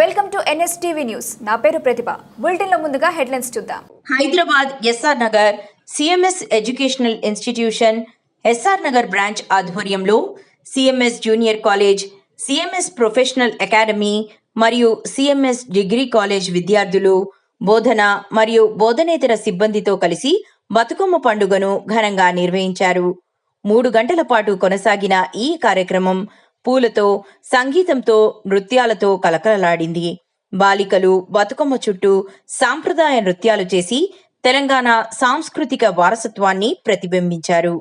Welcome to NSTV news. నా పేరు ప్రతిభ. బులెటిన్లో ముందుగా హెడ్లైన్స్ చూద్దాం. Hyderabad S R Nagar C M S educational institution S R Nagar branch ఆధ్వర్యంలో C M S junior college C M S professional academy మరియు C M S degree college విద్యార్థులు బోధన మరియు బోధనేతర సిబ్బందితో కలిసి బతుకమ్మ పండుగను ఘనంగా నిర్వహించారు. మూడు గంటల పాటు కొనసాగిన ఈ కార్యక్రమం పూలతో సంగీతంతో నృత్యాలతో కలకలలాడింది. బాలికలు బతుకమ్మ చుట్టూ సాంప్రదాయ నృత్యాలు చేసి తెలంగాణ సాంస్కృతిక వారసత్వాన్ని ప్రతిబింబించారు.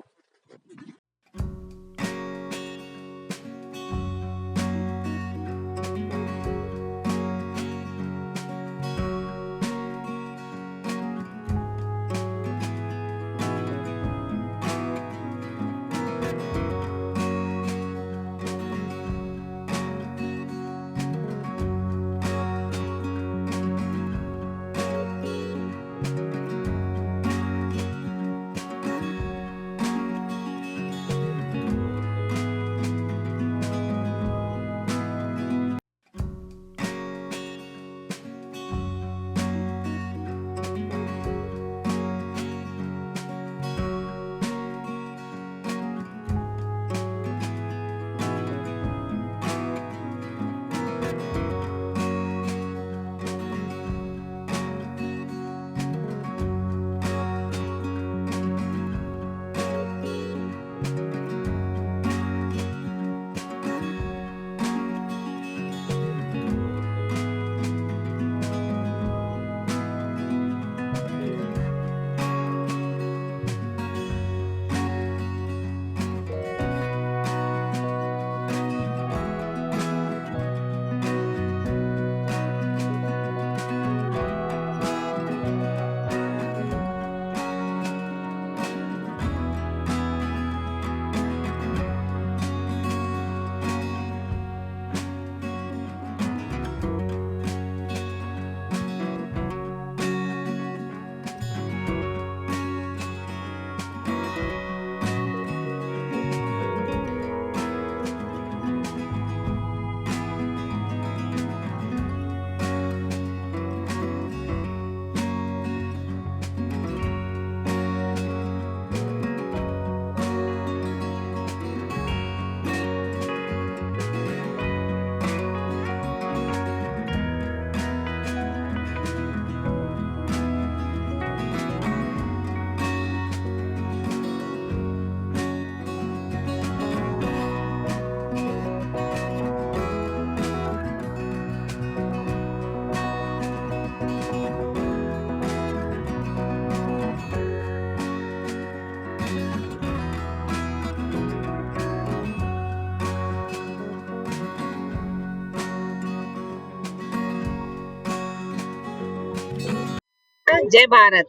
जय भारत।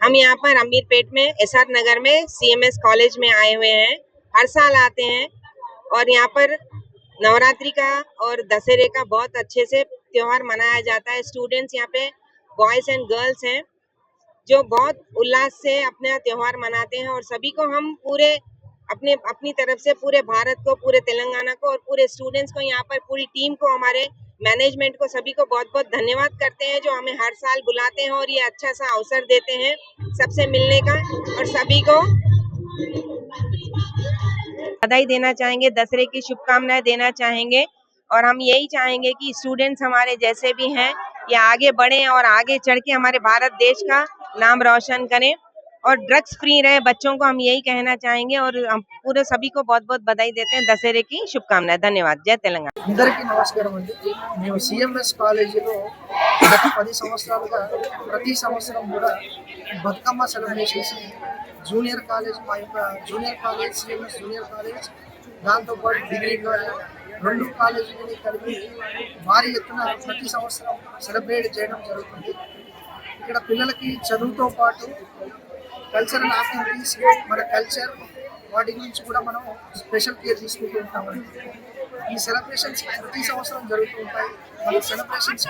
हम यहाँ पर अमीरपेट में, एसआर नगर में सीएमएस कॉलेज में आए हुए हैं। हर साल आते हैं और यहाँ पर नवरात्रि का और दशहरे का बहुत अच्छे से त्यौहार मनाया जाता है। स्टूडेंट्स यहाँ पे बॉयज़ एंड गर्ल्स हैं, जो बहुत उल्लास से अपना त्यौहार मनाते हैं और सभी को हम पूरे अपने, अपनी तरफ़ से पूरे भारत को, पूरे तेलंगाना को और पूरे स्टूडेंट्स को, यहाँ पर पूरी टीम को, हमारे मैनेजमेंट को सभी को बहुत बहुत धन्यवाद करते हैं जो हमें हर साल बुलाते हैं और ये अच्छा सा अवसर देते हैं सबसे मिलने का और सभी को बधाई देना चाहेंगे, दसरे की शुभकामनाएँ देना चाहेंगे और हम यही चाहेंगे कि स्टूडेंट्स हमारे जैसे भी हैं, ये आगे बढ़े और आगे चढ़ के हमारे भारत देश का नाम रोशन करें। और ड्रग्स फ्री रहे बच्चों को हम यही कहना चाहेंगे और हम पूरे सभी को बहुत बहुत बधाई देते हैं दशहरे की शुभकामनाएं धन्यवाद जय तेलंगाना అందరికీ నమస్కారం అండి మేము సిఎంఎస్ కాలేజీలో గత పది సంవత్సరాలుగా ప్రతి సంవత్సరం కూడా బతుకమ్మ సెలబ్రేషన్స్ జూనియర్ కాలేజ్ మా యొక్క junior college CMS junior college దాంతోపాటు డిగ్రీ కాలేజ్ రెండు కాలేజీలని కలిపి భారీ ఎత్తున ప్రతి సంవత్సరం సెలబ్రేట్ చేయడం జరుగుతుంది ఇక్కడ పిల్లలకి చదువుతో పాటు కల్చరల్ యాక్టివిటీస్ మన కల్చర్ వాటి గురించి కూడా మనం స్పెషల్ కేర్ తీసుకుంటూ ఉంటామండి. ఈ సెలబ్రేషన్స్ ప్రతి సంవత్సరం జరుగుతూ ఉంటాయి. మన సెలబ్రేషన్స్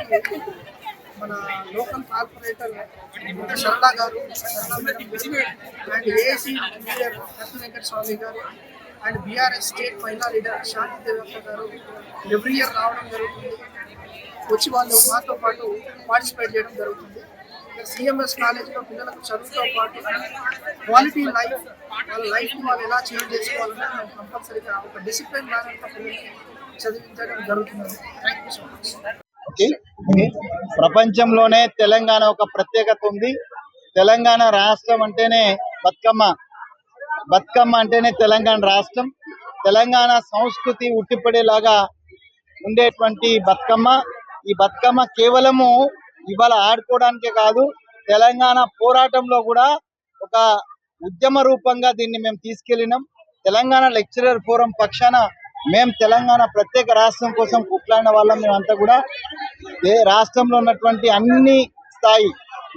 మన local corporator Sarala garu and A C leader Ratna Venkata Swamy garu and B R S state మహిళా లీడర్ శాంతి దేవత గారు ఎవ్రీ ఇయర్ రావడం జరుగుతుంది. వచ్చి వాళ్ళు మాతో పాటు పార్టిసిపేట్ చేయడం జరుగుతుంది. సిఎంఎస్ కాలేజీలో పిల్లలకు చదువుతో పాటు క్వాలిటీ లైఫ్ వాళ్ళ లైఫ్ని వాళ్ళు ఎలా చేంజ్ చేసుకోవాలని మేము కంపల్సరీగా ఒక డిసిప్లిన్ మేనర్తో పిల్లల్ని చదివించడం జరుగుతుంది. థ్యాంక్ యూ సో మచ్ ప్రపంచంలోనే తెలంగాణ ఒక ప్రత్యేకత ఉంది. తెలంగాణ రాష్ట్రం అంటేనే బతుకమ్మ. బతుకమ్మ అంటేనే తెలంగాణ రాష్ట్రం. తెలంగాణ సంస్కృతి ఉట్టిపడేలాగా ఉండేటువంటి బతుకమ్మ. ఈ బతుకమ్మ కేవలము ఇవాళ ఆడుకోవడానికే కాదు తెలంగాణ పోరాటంలో కూడా ఒక ఉద్యమ రూపంగా దీన్ని మేము తీసుకెళ్ళినాం. తెలంగాణ లెక్చరర్ ఫోరం పక్షాన మేము తెలంగాణ ప్రత్యేక రాష్ట్రం కోసం కుట్లాడిన వాళ్ళం మేమంతా కూడా. ఏ రాష్ట్రంలో ఉన్నటువంటి అన్ని స్థాయి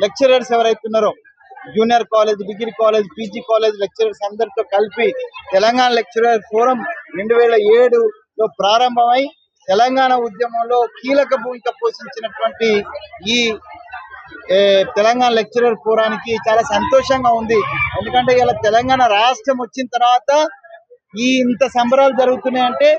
లెక్చరర్స్ ఎవరైతే ఉన్నారో junior college degree college P G college lecturers అందరితో కలిపి తెలంగాణ లెక్చరర్ ఫోరం రెండు వేల ఏడులో ప్రారంభమై తెలంగాణ ఉద్యమంలో కీలక భూమిక పోషించినటువంటి ఈ తెలంగాణ లెక్చరర్ పోరానికి చాలా సంతోషంగా ఉంది. ఎందుకంటే ఇలా తెలంగాణ రాష్ట్రం వచ్చిన తర్వాత ఈ ఇంత సంబరాలు జరుగుతున్నాయంటే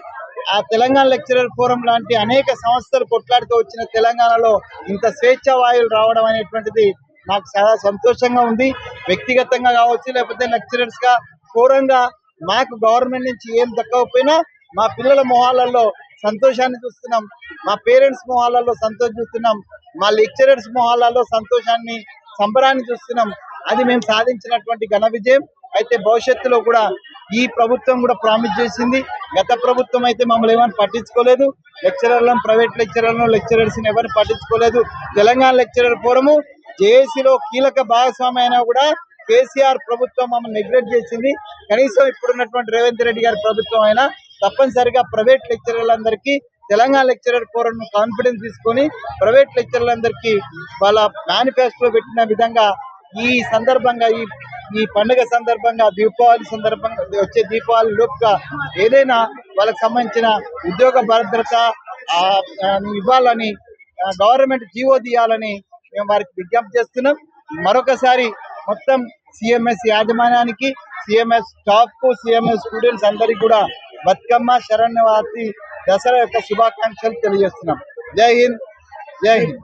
ఆ తెలంగాణ లెక్చరర్ ఫోరం లాంటి అనేక సంస్థలు కొట్లాడుతూ వచ్చిన తెలంగాణలో ఇంత స్వేచ్ఛ వాయువులు రావడం అనేటువంటిది నాకు చాలా సంతోషంగా ఉంది. వ్యక్తిగతంగా కావచ్చు లేకపోతే లెక్చరర్స్గా ఫోరంగా మాకు గవర్నమెంట్ నుంచి ఏం దక్కకపోయినా మా పిల్లల మొహాలలో సంతోషాన్ని చూస్తున్నాం. మా పేరెంట్స్ మొహాలలో సంతోషం చూస్తున్నాం. మా లెక్చరర్స్ మొహాలలో సంతోషాన్ని సంబరాన్ని చూస్తున్నాం. అది మేము సాధించినటువంటి ఘన విజయం. అయితే భవిష్యత్తులో కూడా ఈ ప్రభుత్వం కూడా ప్రామిస్ చేసింది. గత ప్రభుత్వం అయితే మమ్మల్ని ఏమైనా పట్టించుకోలేదు. లెక్చరర్లను ప్రైవేట్ లెక్చరర్లను లెక్చరర్స్ ఎవరిని పట్టించుకోలేదు. తెలంగాణ లెక్చరర్ ఫోరము జేఏసీలో కీలక భాగస్వామి అయినా కూడా కేసీఆర్ ప్రభుత్వం మమ్మల్ని నెగ్లెక్ట్ చేసింది. కనీసం ఇప్పుడున్నటువంటి రేవంత్ రెడ్డి గారి ప్రభుత్వం అయినా తప్పనిసరిగా ప్రైవేట్ లెక్చరర్లందరికీ తెలంగాణ లెక్చరర్ ఫోరం కాన్ఫిడెన్స్ తీసుకొని ప్రైవేట్ లెక్చరర్లందరికీ వాళ్ళ మేనిఫెస్టో పెట్టిన విధంగా ఈ సందర్భంగా ఈ ఈ పండుగ సందర్భంగా దీపావళి సందర్భంగా వచ్చే దీపావళి లోపుగా ఏదైనా వాళ్ళకి సంబంధించిన ఉద్యోగ భద్రత ఇవ్వాలని గవర్నమెంట్ జీవో తీయాలని మేము వారికి విజ్ఞప్తి చేస్తున్నాం. మరొకసారి మొత్తం సిఎంఎస్ యాజమాన్యానికి సిఎంఎస్ స్టాఫ్కు సిఎంఎస్ స్టూడెంట్స్ అందరికీ కూడా బతుకమ్మ శరణ్యవాతి దసరా యొక్క శుభాకాంక్షలు తెలియజేస్తున్నాం జై హింద్ జై హింద్